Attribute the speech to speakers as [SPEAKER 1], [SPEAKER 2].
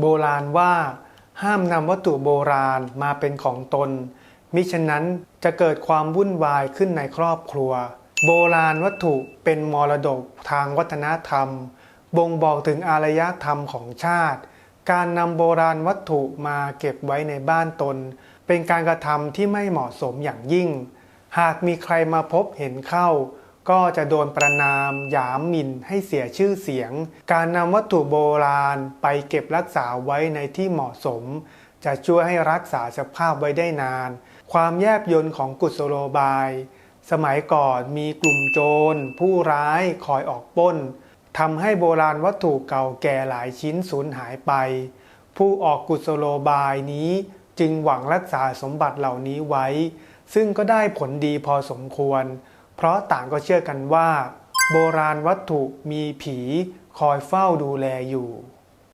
[SPEAKER 1] โบราณว่า ห้ามนำวัตถุโบราณมาเป็นของตน มิฉะนั้นจะเกิดความวุ่นวายขึ้นในครอบครัว โบราณวัตถุเป็นมรดกทางวัฒนธรรม บ่งบอกถึงอารยธรรมของชาติ การนำโบราณวัตถุมาเก็บไว้ในบ้านตน เป็นการกระทำที่ไม่เหมาะสมอย่างยิ่ง หากมีใครมาพบเห็นเข้า ก็จะโดนประนามหยามหมิ่นให้เสียชื่อเสียง การนำวัตถุโบราณไปเก็บรักษาไว้ในที่เหมาะสม จะช่วยให้รักษาสภาพไว้ได้นาน ความแยบยลของกุศโลบาย สมัยก่อนมีกลุ่มโจร ผู้ร้ายคอยออกปล้นทำให้โบราณวัตถุเก่าแก่หลายชิ้นสูญหายไป ผู้ออกกุศโลบายนี้จึงหวังรักษาสมบัติเหล่านี้ไว้ ซึ่งก็ได้ผลดีพอสมควร เพราะต่างก็เชื่อกันว่า โบราณวัตถุมีผีคอยเฝ้าดูแลอยู่